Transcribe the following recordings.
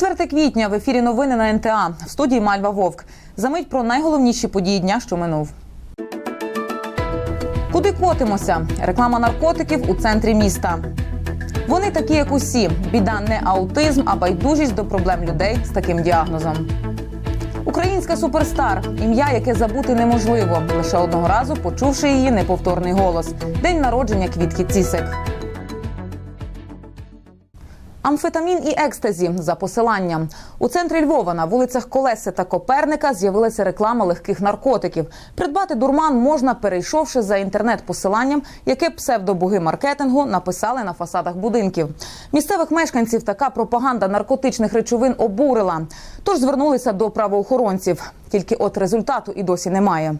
4 квітня в ефірі новини на НТА в студії Мальва Вовк. Замить про найголовніші події дня, що минув. Куди котимося? Реклама наркотиків у центрі міста. Вони такі, як усі. Біда не аутизм, а байдужість до проблем людей з таким діагнозом. Українська суперстар ім'я, яке забути неможливо, лише одного разу почувши її неповторний голос. День народження квітки Цісик. Амфетамін і екстазі за посиланням у центрі Львова на вулицях Колеси та Коперника з'явилася реклама легких наркотиків. Придбати дурман можна, перейшовши за інтернет-посиланням, яке псевдобуги маркетингу написали на фасадах будинків. Місцевих мешканців така пропаганда наркотичних речовин обурила, тож звернулися до правоохоронців. Тільки от результату і досі немає.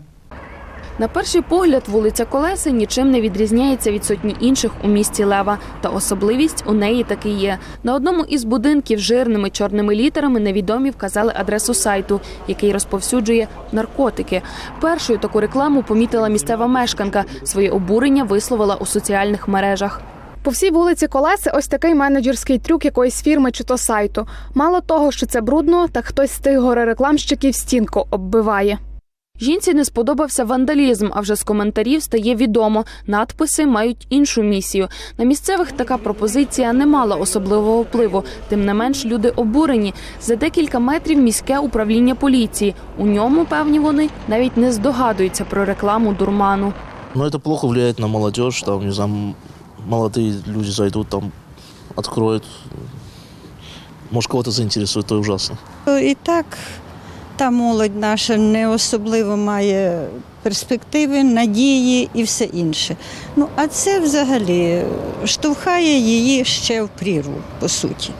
На перший погляд, вулиця Колеси нічим не відрізняється від сотні інших у місті Лева. Та особливість у неї таки є. На одному із будинків жирними чорними літерами невідомі вказали адресу сайту, який розповсюджує наркотики. Першою таку рекламу помітила місцева мешканка. Своє обурення висловила у соціальних мережах. По всій вулиці Колеси ось такий менеджерський трюк якоїсь фірми чи то сайту. Мало того, що це брудно, так хтось з тих горе-рекламщиків стінку оббиває. Жінці не сподобався вандалізм, а вже з коментарів стає відомо. Надписи мають іншу місію. На місцевих така пропозиція не мала особливого впливу. Тим не менш, люди обурені. За декілька метрів міське управління поліції. У ньому, певні вони, навіть не здогадуються про рекламу дурману. Но это плохо влияет на молодежь, там, не знаю, м- молодые люди зайдут, там, откроют. Может, кого-то заинтересует, то ужасно. І так та молодь наша не особливо має перспективи, надії і все інше. Ну, а це взагалі штовхає її ще в прірву, по суті.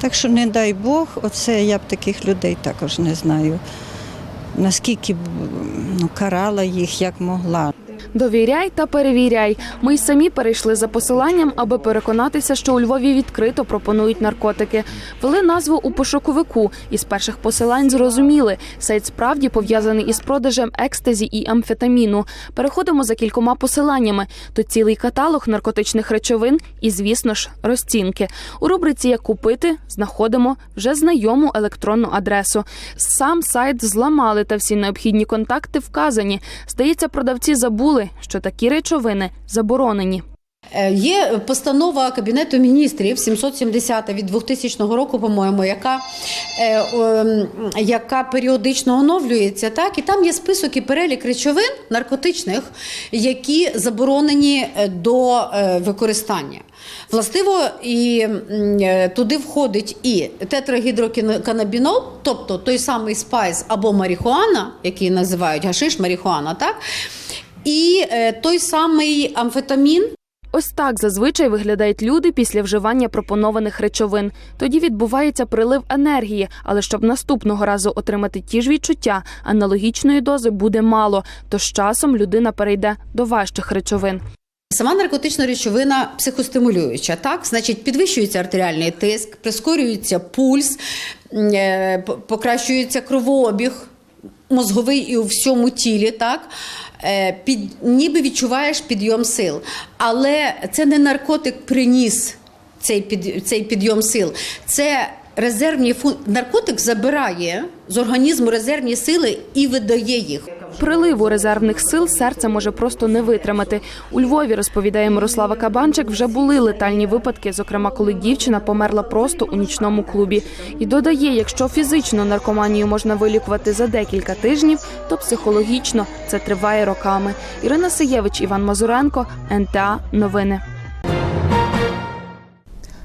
Так що, не дай Бог, оце я б таких людей також не знаю. Наскільки ну, карала їх як могла. Довіряй та перевіряй. Ми й самі перейшли за посиланням, аби переконатися, що у Львові відкрито пропонують наркотики. Ввели назву у пошуковику. Із перших посилань зрозуміли, сайт справді пов'язаний із продажем екстазі і амфетаміну. Переходимо за кількома посиланнями. То цілий каталог наркотичних речовин і, звісно ж, розцінки. У рубриці Як купити знаходимо вже знайому електронну адресу. Сам сайт зламали, та всі необхідні контакти вказані. Здається, продавці забули, що такі речовини заборонені. Е, Є постанова Кабінету міністрів 770 від 2000 року, по-моєму, яка, е, яка періодично оновлюється, так і там є список і перелік речовин наркотичних, які заборонені е, до використання. Властиво, і туди входить і тетрагідроканабінол, тобто той самий спайс або марихуана, який називають гашиш марихуана, так? І е, той самий амфетамін, Ось так зазвичай виглядають люди після вживання пропонованих речовин. Тоді відбувається прилив енергії, але щоб наступного разу отримати ті ж відчуття, аналогічної дози буде мало, то з часом людина перейде до важчих речовин. Сама наркотична речовина психостимулююча, так? Значить, підвищується артеріальний тиск, прискорюється пульс, е, покращується кровообіг мозговий і у всьому тілі, так? Е, Під, ніби відчуваєш підйом сил. Але це не наркотик приніс цей, під, цей підйом сил. Це резервні фун... наркотик забирає з організму резервні сили і видає їх. Приливу резервних сил серце може просто не витримати. У Львові розповідає Мирослава Кабанчик. Вже були летальні випадки, зокрема, коли дівчина померла просто у нічному клубі. І додає, якщо фізично наркоманію можна вилікувати за декілька тижнів, то психологічно це триває роками. Ірина Сиєвич, Іван Мазуренко, НТА Новини.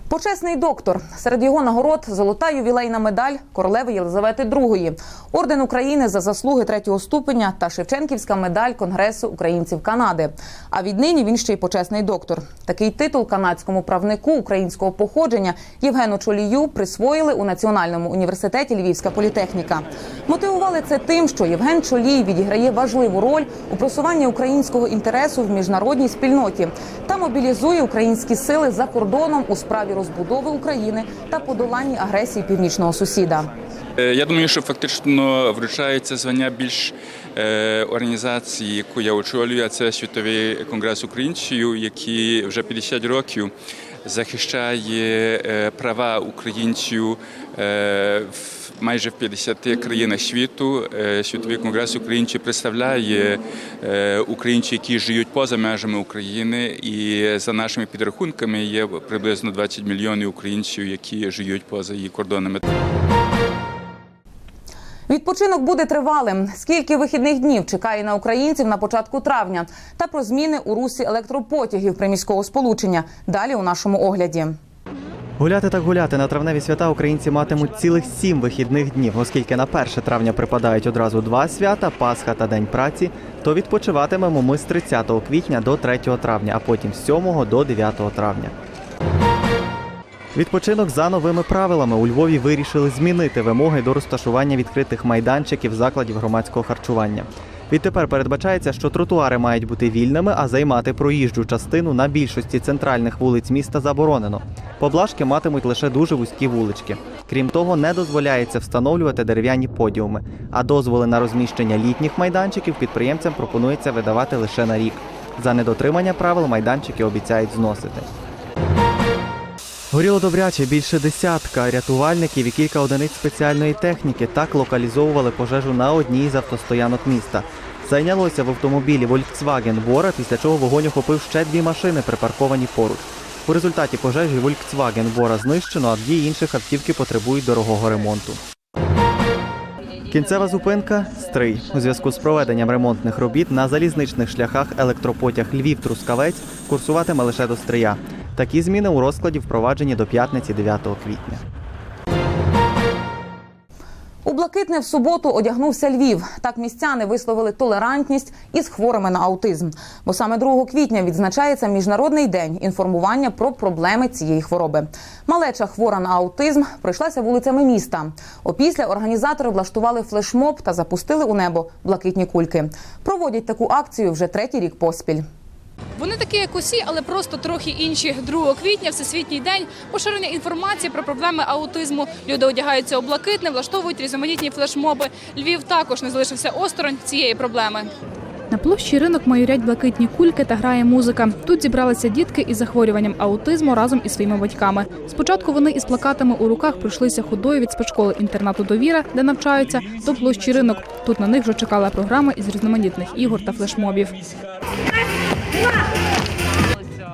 Почесний доктор серед його нагород золота ювілейна медаль королеви Єлизавети II, орден України за заслуги третього ступеня та Шевченківська медаль Конгресу українців Канади. А віднині він ще й почесний доктор. Такий титул канадському правнику українського походження Євгену Чолію присвоїли у Національному університеті Львівська політехніка. Мотивували це тим, що Євген Чолій відіграє важливу роль у просуванні українського інтересу в міжнародній спільноті та мобілізує українські сили за кордоном у справі розбудови України та подоланні агресії північного сусіда. Е, Я думаю, що фактично вручається звання більш е, організації, яку я очолюю, а це Світовий конгрес українців, який вже 50 років захищає е, права українців в майже в 50 країнах світу. Е, Світовий конгрес українців представляє е, українців, які живуть поза межами України, і за нашими підрахунками є приблизно 20 мільйонів українців, які живуть поза її кордонами. Відпочинок буде тривалим. Скільки вихідних днів чекає на українців на початку травня та про зміни у русі електропотягів приміського сполучення. Далі у нашому огляді. Гуляти так гуляти на травневі свята українці матимуть цілих сім вихідних днів, оскільки на 1 травня припадають одразу два свята Пасха та День праці. То відпочиватимемо ми з 30 квітня до 3 травня, а потім з 7 до 9 травня. Відпочинок за новими правилами у Львові вирішили змінити вимоги до розташування відкритих майданчиків закладів громадського харчування. Відтепер передбачається, що тротуари мають бути вільними, а займати проїжджу частину на більшості центральних вулиць міста заборонено. Поблажки матимуть лише дуже вузькі вулички. Крім того, не дозволяється встановлювати дерев'яні подіуми, а дозволи на розміщення літніх майданчиків підприємцям пропонується видавати лише на рік. За недотримання правил майданчики обіцяють зносити. Горіло добряче більше десятка рятувальників і кілька одиниць спеціальної техніки так локалізовували пожежу на одній з автостоянок міста. Зайнялося в автомобілі Volkswagen Bora, після чого вогонь охопив ще дві машини, припарковані поруч. У результаті пожежі Volkswagen Bora знищено, а дві інших автівки потребують дорогого ремонту. Кінцева зупинка Стрий. У зв'язку з проведенням ремонтних робіт на залізничних шляхах електропотяг Львів-Трускавець курсуватиме лише до Стрия. Такі зміни у розкладі впроваджені до п'ятниці 9 квітня. У блакитне в суботу одягнувся Львів. Так містяни висловили толерантність із хворими на аутизм. Бо саме 2 квітня відзначається міжнародний день інформування про проблеми цієї хвороби. Малеча хвора на аутизм пройшлася вулицями міста. Опісля організатори влаштували флешмоб та запустили у небо блакитні кульки. Проводять таку акцію вже третій рік поспіль. Вони такі, як усі, але просто трохи інші. 2 квітня, всесвітній день, поширення інформації про проблеми аутизму. Люди одягаються у блакитне, влаштовують різноманітні флешмоби. Львів також не залишився осторонь цієї проблеми. На площі ринок майорять блакитні кульки та грає музика. Тут зібралися дітки із захворюванням аутизму разом із своїми батьками. Спочатку вони із плакатами у руках пройшлися ходою від спецшколи інтернату довіра, де навчаються, до площі ринок. Тут на них вже чекала програма із різноманітних ігор та флешмобів.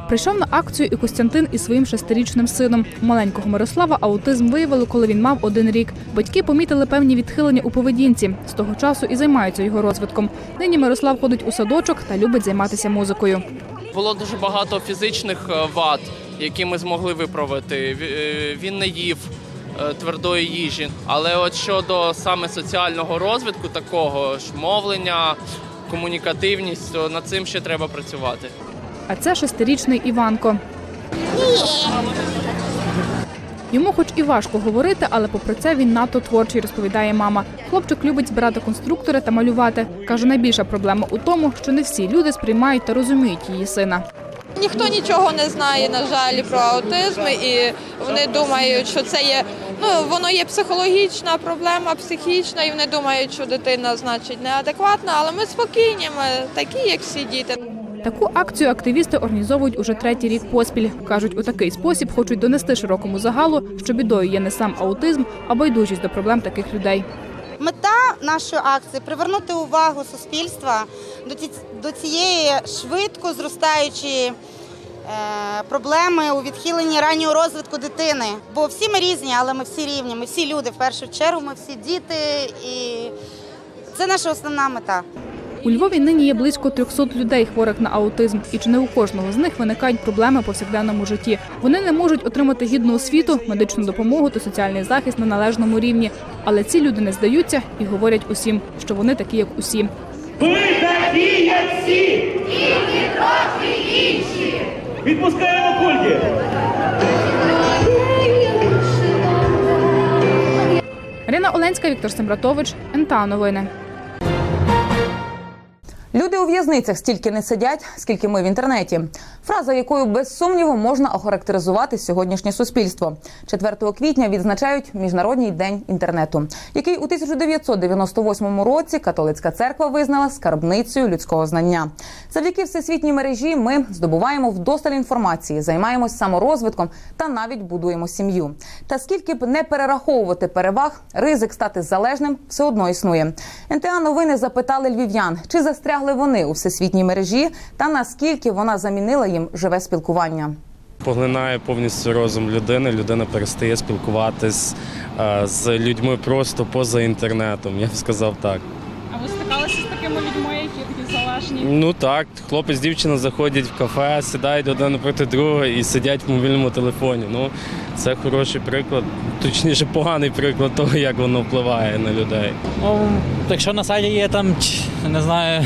Прийшов на акцію і Костянтин із своїм шестирічним сином. Маленького Мирослава аутизм виявили, коли він мав один рік. Батьки помітили певні відхилення у поведінці. З того часу і займаються його розвитком. Нині Мирослав ходить у садочок та любить займатися музикою. Було дуже багато фізичних е, вад, які ми змогли виправити. Е, Він не їв е, твердої їжі. Але от щодо саме соціального розвитку, такого ж мовлення, комунікативність, то над цим ще треба працювати. А це шестирічний Іванко. Йому хоч і важко говорити, але попри це він надто творчий, розповідає мама. Хлопчик любить збирати конструктори та малювати. Каже, найбільша проблема у тому, що не всі люди сприймають та розуміють її сина. Ніхто нічого не знає, на жаль, про аутизм, і вони думають, що це є ну воно є психологічна проблема, психічна, і вони думають, що дитина значить неадекватна, але ми спокійні, ми такі, як всі діти. Таку акцію активісти організовують уже третій рік поспіль. кажуть, у такий спосіб хочуть донести широкому загалу, що бідою є не сам аутизм, а байдужість до проблем таких людей. Мета нашої акції привернути увагу суспільства до ці- до цієї швидко зростаючої проблеми у відхиленні раннього розвитку дитини. Бо всі ми різні, але ми всі рівні. Ми всі люди в першу чергу, ми всі діти, і це наша основна мета. У Львові нині є близько 300 людей, хворих на аутизм, і чи не у кожного з них виникають проблеми в повсякденному житті. Вони не можуть отримати гідну освіту, медичну допомогу та соціальний захист на належному рівні. Але ці люди не здаються і говорять усім, що вони такі, як усі. Ви такі, як всі! Тільки трохи інші! Відпускаємо кульки! Ірина Оленська, Віктор Сембратович, НТА Новини. Люди у в'язницях стільки не сидять, скільки ми в інтернеті. Фраза, якою без сумніву можна охарактеризувати сьогоднішнє суспільство. 4 квітня відзначають Міжнародний день інтернету, який у 1998 році католицька церква визнала скарбницею людського знання. Завдяки всесвітній мережі ми здобуваємо вдосталь інформації, займаємось саморозвитком та навіть будуємо сім'ю. Та скільки б не перераховувати переваг, ризик стати залежним все одно існує. НТА новини запитали львів'ян, чи застрягли вони у всесвітній мережі, та наскільки вона замінила їм живе спілкування. Поглинає повністю розум людини. Людина перестає спілкуватись е, з людьми просто поза інтернетом. Я б сказав так. А ви стикалися з такими людьми, які такі залежні? Ну так, хлопець, дівчина заходять в кафе, сідають один проти другого і сидять в мобільному телефоні. Ну це хороший приклад, точніше, поганий приклад того, як воно впливає на людей. Ну, якщо на сайті є там, ч- не знаю,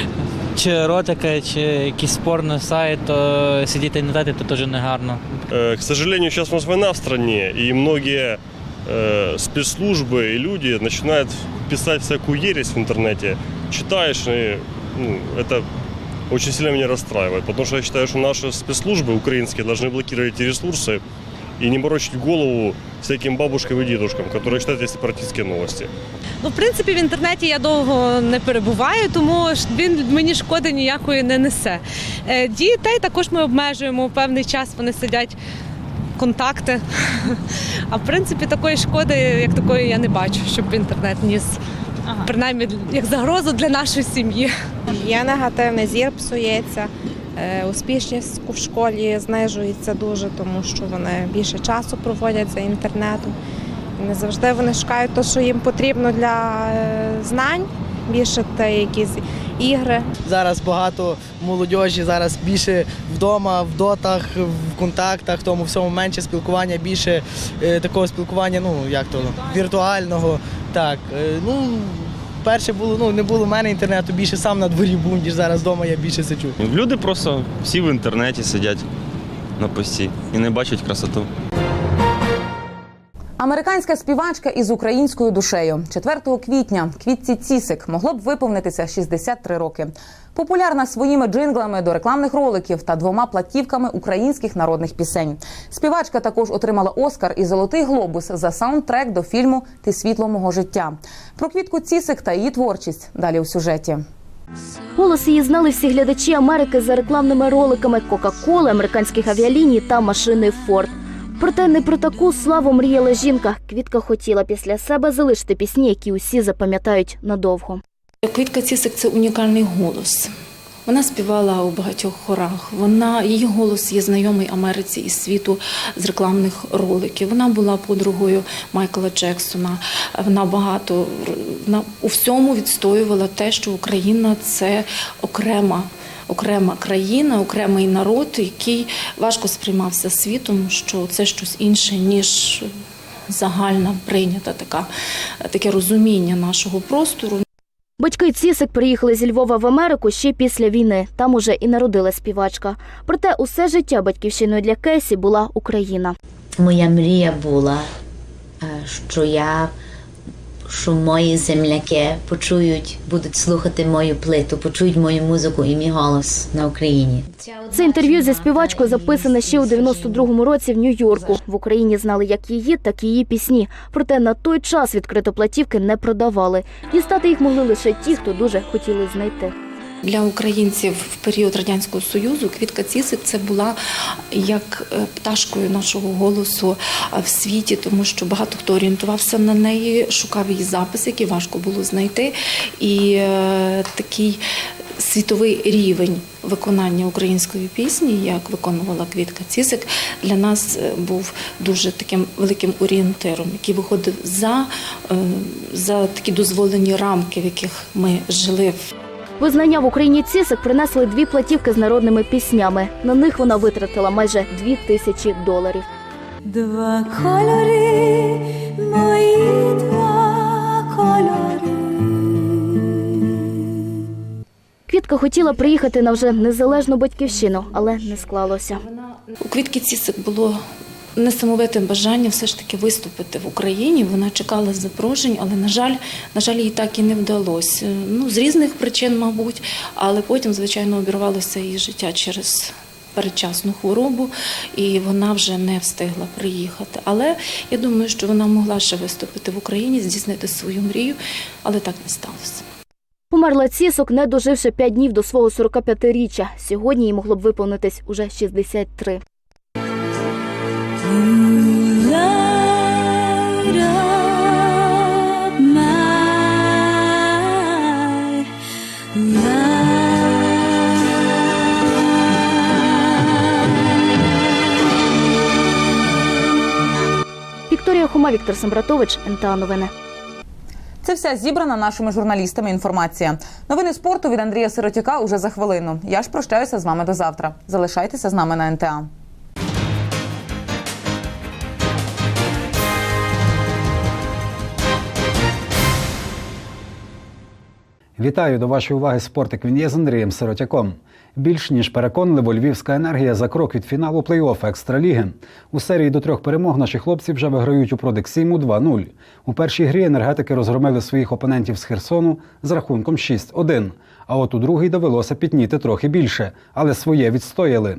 чи еротика, чи якийсь спорний сайт, то сидіти на сайті, то теж не гарно. Э, К сожалению, сейчас у нас война в стране, и многие э, спецслужбы и люди начинают писать всякую ересь в интернете. Читаешь, и ну, это очень сильно меня расстраивает, потому что я считаю, что наши спецслужбы украинские должны блокировать эти ресурсы и не морочить голову всяким бабушкам и дедушкам, которые читают эти сепаратистские новости. Ну, в принципі, в інтернеті я довго не перебуваю, тому ж він мені шкоди ніякої не несе. Е, Дітей також ми обмежуємо певний час, вони сидять контакти. А в принципі, такої шкоди, як такої, я не бачу, щоб інтернет ніс. Принаймні як загрозу для нашої сім'ї. Є негативний зір псується, е, успішність в школі знижується дуже, тому що вони більше часу проводять за інтернетом. І не завжди вони шукають те, що їм потрібно для е, знань, більше те якісь ігри. Зараз багато молодіжі, зараз більше вдома, в дотах, в контактах, тому всьому менше спілкування, більше е, такого спілкування, ну як то віртуального. Так, е, ну перше було, ну не було в мене інтернету, більше сам на дворі був, ніж зараз вдома я більше сиджу. Люди просто всі в інтернеті сидять на пості і не бачать красоту. Американська співачка із українською душею 4 квітня квітці Цісик могло б виповнитися 63 роки. Популярна своїми джинглами до рекламних роликів та двома платівками українських народних пісень. Співачка також отримала Оскар і Золотий глобус за саундтрек до фільму Ти світло мого життя. Про квітку Цісик та її творчість далі у сюжеті. Голос її знали всі глядачі Америки за рекламними роликами Кока-Коли, американських авіаліній та машини Форд. Проте не про таку славу мріяла жінка. Квітка хотіла після себе залишити пісні, які усі запам'ятають надовго. Квітка Цісик це унікальний голос. Вона співала у багатьох хорах. Вона її голос є знайомий Америці і світу з рекламних роликів. Вона була подругою Майкла Джексона. Вона багато вона у всьому відстоювала те, що Україна це окрема. Окрема країна, окремий народ, який важко сприймався світом, що це щось інше ніж загальна прийнята така таке розуміння нашого простору. Батьки Цісик приїхали зі Львова в Америку ще після війни. Там уже і народила співачка. Проте усе життя батьківщиною для Кесі була Україна. Моя мрія була, е, що я, що мої земляки почують, будуть слухати мою плиту, почують мою музику і мій голос на Україні. Це інтерв'ю зі співачкою записане ще у 92-му році в Нью-Йорку. В Україні знали як її, так і її пісні. Проте на той час відкрито платівки не продавали. Дістати їх могли лише ті, хто дуже хотіли знайти. Для українців в період радянського союзу квітка Цісик це була як е, пташкою нашого голосу в світі, тому що багато хто орієнтувався на неї, шукав її запис, який важко було знайти. І е, такий світовий рівень виконання української пісні, як виконувала Квітка Цісик, для нас е, був дуже таким великим орієнтиром, який виходив за, за такі дозволені рамки, в яких ми жили. Визнання в Україні Цісик принесли дві платівки з народними піснями. На них вона витратила майже дві тисячі доларів. Два кольори, мої два кольори. Квітка хотіла приїхати на вже незалежну батьківщину, але не склалося. У Квітки Цісик було несамовитим бажанням все ж таки виступити в Україні. Вона чекала запрошень, але на жаль, на жаль, їй так і не вдалося. Ну з різних причин, мабуть, але потім, звичайно, обірвалося її життя через. Передчасну хворобу, і вона вже не встигла приїхати. Але я думаю, що вона могла ще виступити в Україні, здійснити свою мрію, але так не сталося. Померла Цісок, не доживши 5 днів до свого 45-річчя. Сьогодні їй могло б виповнитись уже 63. Вікторія Хома, Віктор Самбратович, НТА Новини. Це вся зібрана нашими журналістами інформація. Новини спорту від Андрія Сиротяка уже за хвилину. Я ж прощаюся з вами до завтра. Залишайтеся з нами на НТА. Вітаю до вашої уваги спортик. Він є з Андрієм Сиротяком. Більш ніж переконливо львівська енергія за крок від фіналу плей-офф екстраліги. У серії до трьох перемог наші хлопці вже виграють у Продексіму 2-0. У першій грі енергетики розгромили своїх опонентів з Херсону з рахунком 6-1. А от у другій довелося пітніти трохи більше, але своє відстояли.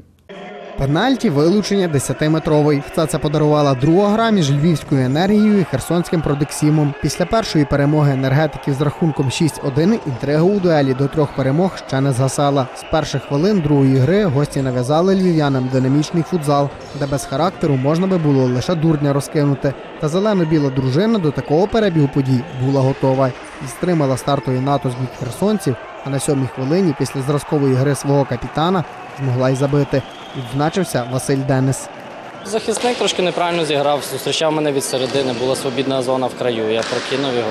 Пенальті вилучення 10-метровий. Це подарувала друга гра між львівською енергією і херсонським продексімом. Після першої перемоги енергетиків з рахунком 6-1 інтрига у дуелі до трьох перемог ще не згасала. З перших хвилин другої гри гості нав'язали львів'янам динамічний футзал, де без характеру можна би було лише дурня розкинути. Та зелено-біла дружина до такого перебігу подій була готова і стримала стартовий натовп від херсонців. А на сьомій хвилині після зразкової гри свого капітана змогла й забити. Відзначився Василь Денис. Захисник трошки неправильно зіграв, зустрічав мене від середини, була свобідна зона в краю. Я прокинув його.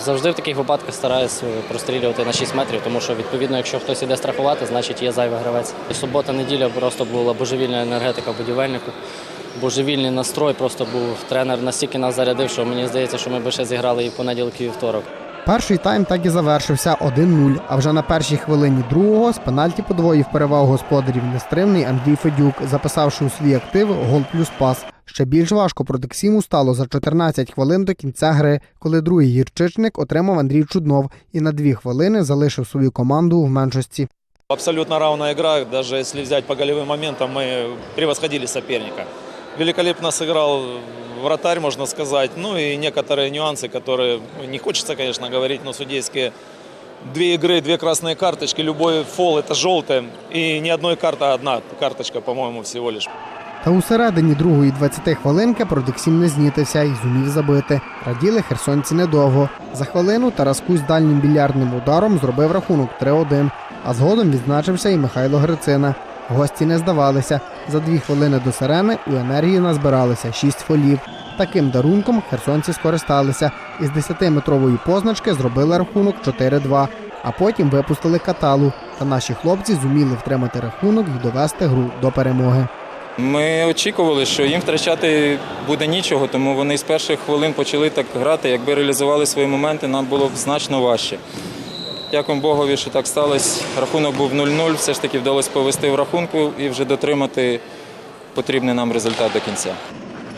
Завжди в таких випадках стараюсь прострілювати на 6 метрів, тому що відповідно, якщо хтось іде страхувати, значить є зайвий гравець. Субота, неділя просто була божевільна енергетика в будівельнику. Божевільний настрой просто був. Тренер настільки нас зарядив, що мені здається, що ми би ще зіграли і в понеділок, і вівторок. Перший тайм так і завершився 1-0, а вже на першій хвилині другого з пенальті подвоїв перевагу господарів нестримний Андрій Федюк, записавши у свій актив гол плюс пас. Ще більш важко Продексіму стало за 14 хвилин до кінця гри, коли другий гірчичник отримав Андрій Чуднов і на дві хвилини залишив свою команду в меншості. Абсолютно равная игра, даже если взять по голевым моментам, мы превосходили соперника Великолепно сыграл вратарь, можно сказать, ну и некоторые нюансы, которые ну, не хочется, конечно, говорить, но судейские. Две игры, две красные карточки, любой фол это желтое, и ни одной карты, а одна карточка, по-моему, всего лишь. Та у середині другої 20 хвилинки Продексім не знітився і зумів забити. Раділи херсонці недовго. За хвилину Тарас Кузь дальнім більярдним ударом зробив рахунок 3-1, а згодом відзначився і Михайло Грицина. Гості не здавалися. За дві хвилини до сирени у енергії назбиралися шість фолів. Таким дарунком херсонці скористалися і з 10-метрової позначки зробили рахунок 4-2, а потім випустили каталу. Та наші хлопці зуміли втримати рахунок і довести гру до перемоги. Ми очікували, що їм втрачати буде нічого, тому вони з перших хвилин почали так грати. Якби реалізували свої моменти, нам було б значно важче. Дякуємо Богові, що так сталося. Рахунок був 0-0, все ж таки вдалося повести в рахунку і вже дотримати потрібний нам результат до кінця.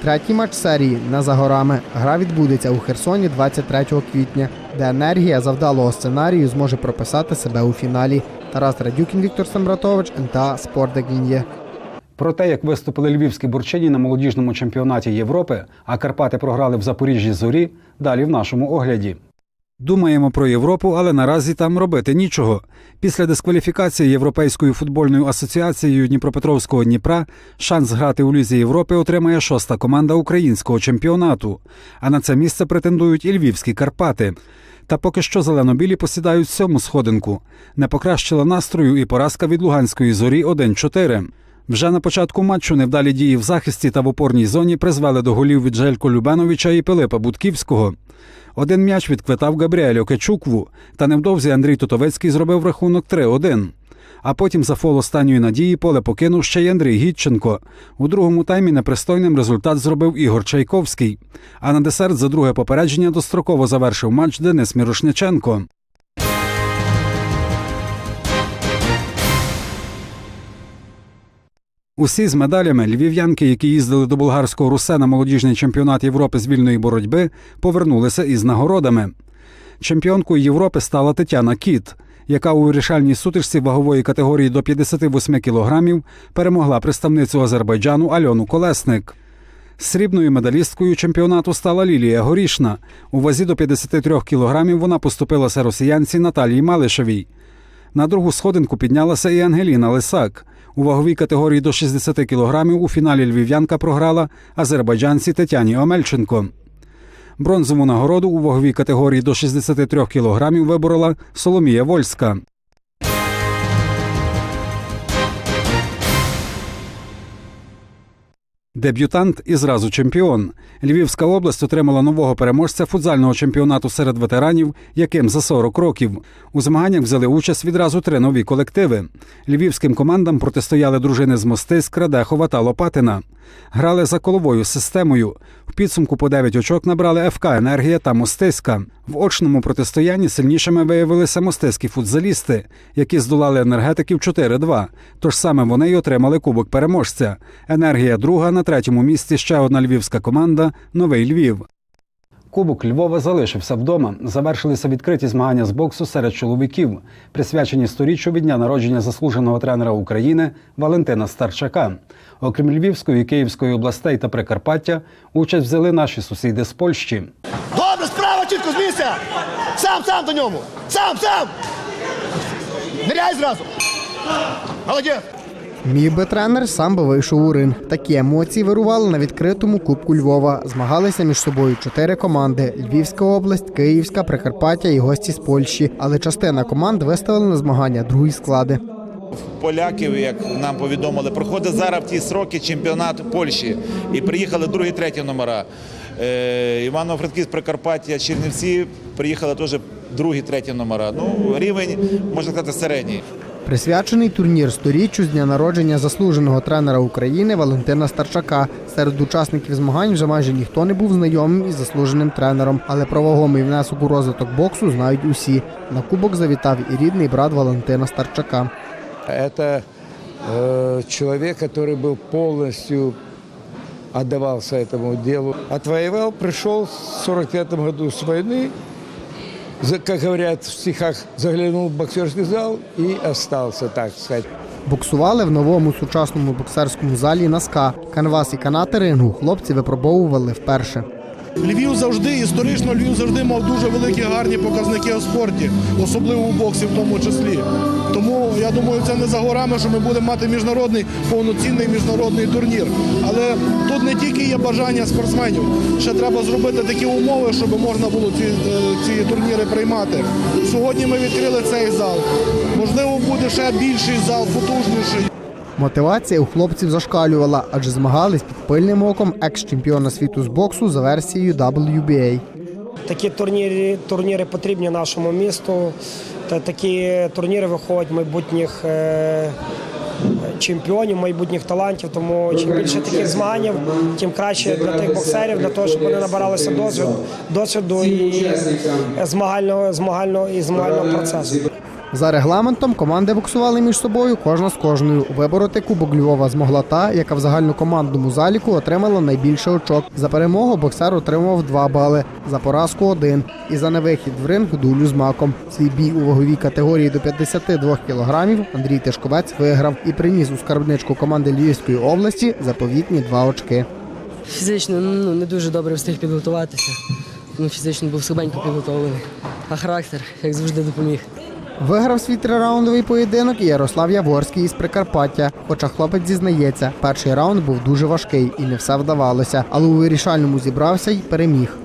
Третій матч серії не за горами. Гра відбудеться у Херсоні 23 квітня, де енергія завдалого сценарію зможе прописати себе у фіналі. Тарас Радюкін, Віктор Самбратович, НТА Спорт Дегін'є. Про те, як виступили львівські бурчині на молодіжному чемпіонаті Європи, а Карпати програли в Запоріжжі зорі, далі в нашому огляді. Думаємо про Європу, але наразі там робити нічого. Після дискваліфікації Європейською футбольною асоціацією Дніпропетровського Дніпра шанс грати у Лізі Європи отримає шоста команда українського чемпіонату. А на це місце претендують і львівські Карпати. Та поки що зелено-білі посідають сьому сходинку. Не покращила настрою і поразка від Луганської зорі 1-4. Вже на початку матчу невдалі дії в захисті та в опорній зоні призвели до голів від Желько Любеновича і Пилипа Будківського. Один м'яч відквитав Габріелю Кечукву, та невдовзі Андрій Тутовецький зробив рахунок 3-1. А потім за фол останньої надії поле покинув ще й Андрій Гітченко. У другому таймі непристойним результат зробив Ігор Чайковський. А на десерт за друге попередження достроково завершив матч Денис Мірошниченко. Усі з медалями львів'янки, які їздили до болгарського русе на молодіжний чемпіонат Європи з вільної боротьби, повернулися із нагородами. Чемпіонкою Європи стала Тетяна Кіт, яка у вирішальній сутичці вагової категорії до 58 кілограмів перемогла представницю Азербайджану Альону Колесник. Срібною медалісткою чемпіонату стала Лілія Горішна. У вазі до 53 кілограмів вона поступилася росіянці Наталії Малишевій. На другу сходинку піднялася і Ангеліна Лисак. У ваговій категорії до 60 кілограмів у фіналі львів'янка програла азербайджанці Тетяні Омельченко. Бронзову нагороду у ваговій категорії до 63 кілограмів виборола Соломія Вольська. Деб'ютант і зразу чемпіон. Львівська область отримала нового переможця футзального чемпіонату серед ветеранів, яким за 40 років. У змаганнях взяли участь відразу три нові колективи. Львівським командам протистояли дружини з Мостиськ, Радехова та Лопатина. Грали за коловою системою. В підсумку по 9 очок набрали ФК Енергія та Мостиська. В очному протистоянні сильнішими виявилися мостиські футзалісти, які здолали енергетиків 4-2. Тож саме вони й отримали кубок переможця. Енергія друга на третьому місці ще одна львівська команда Новий Львів. Кубок Львова залишився вдома. Завершилися відкриті змагання з боксу серед чоловіків, присвячені сторіччю від дня народження заслуженого тренера України Валентина Старчака. Окрім Львівської, Київської областей та Прикарпаття, участь взяли наші сусіди з Польщі. Добре, справа чітко з місця! Сам, сам до ньому! Сам, сам! Ниряй зразу! Молодець! Міг би тренер сам би вийшов у ринг. Такі емоції вирували на відкритому Кубку Львова. Змагалися між собою чотири команди: Львівська область, Київська, Прикарпаття і гості з Польщі. Але частина команд виставили на змагання другі склади. поляків, як нам повідомили, проходить зараз в ті сроки чемпіонат Польщі. І приїхали другі, треті номера. Е, Івано-Франківськ, Прикарпаття, Чернівці приїхали теж другі, треті номера. Ну, рівень, можна сказати, середній. Присвячений турнір сторіччю з дня народження заслуженого тренера України Валентина Старчака. Серед учасників змагань вже майже ніхто не був знайомим із заслуженим тренером, але про вагомий внесок у розвиток боксу знають усі. На кубок завітав і рідний брат Валентина Старчака. Это э, человек, который был полностью отдавался этому делу. Отвоевал, пришел в 45 году с войны, за- как говорят в стихах, заглянул в боксерский зал и остался, так сказать. Боксували в новому сучасному боксерському залі Наска. Канвас і канати рингу хлопці випробовували вперше. Львів завжди історично Львів завжди мав дуже великі гарні показники у спорті, особливо у боксі, в тому числі. Тому я думаю, це не за горами, що ми будемо мати міжнародний повноцінний міжнародний турнір. Але тут не тільки є бажання спортсменів, ще треба зробити такі умови, щоб можна було ці, е, ці турніри приймати. Сьогодні ми відкрили цей зал. Можливо, буде ще більший зал, потужніший. Мотивація у хлопців зашкалювала, адже змагались під пильним оком екс-чемпіона світу з боксу за версією WBA. Такі турніри, турніри потрібні нашому місту. Та такі турніри виходять майбутніх е, чемпіонів, майбутніх талантів. Тому чим більше таких змагань, тим краще для тих боксерів, для того, щоб вони набиралися досвід, досвіду і змагального, змагального і змагального процесу. За регламентом команди боксували між собою кожна з кожною. Вибороти Кубок Львова змогла та, яка в загальнокомандному заліку отримала найбільше очок. За перемогу боксер отримав 2 бали, за поразку один. І за невихід в ринг дулю з маком. Свій бій у ваговій категорії до 52 кілограмів Андрій Тишковець виграв і приніс у скарбничку команди Львівської області заповітні два очки. Фізично ну, не дуже добре встиг підготуватися. Ну, фізично був слабенько підготовлений. А характер, як завжди, допоміг. Виграв свій трираундовий поєдинок і Ярослав Яворський із Прикарпаття. Хоча хлопець зізнається, перший раунд був дуже важкий і не все вдавалося, але у вирішальному зібрався й переміг.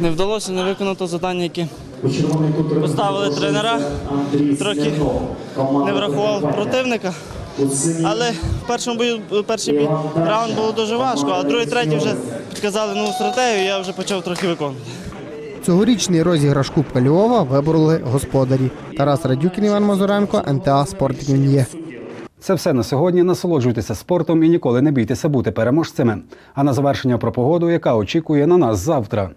Не вдалося не виконати завдання, які поставили тренера. Трохи не врахував противника. Але в першому бою перший бій раунд було дуже важко, а другий, третій вже підказали нову стратегію, я вже почав трохи виконувати. Цьогорічний розіграш Кубка Львова вибороли господарі. Тарас Радюкін, Іван Мазуренко, НТА Спорт є. Це все на сьогодні. Насолоджуйтеся спортом і ніколи не бійтеся бути переможцями. А на завершення про погоду, яка очікує на нас завтра.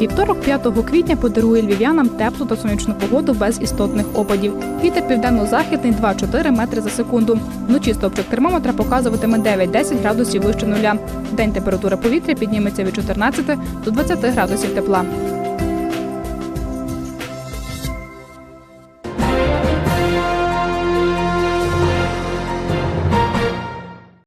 Вівторок, 5 квітня, подарує львів'янам теплу та сонячну погоду без істотних опадів. Вітер південно-західний 2-4 метри за секунду. Вночі стопчик термометра показуватиме 9-10 градусів вище нуля. В День температура повітря підніметься від 14 до 20 градусів тепла.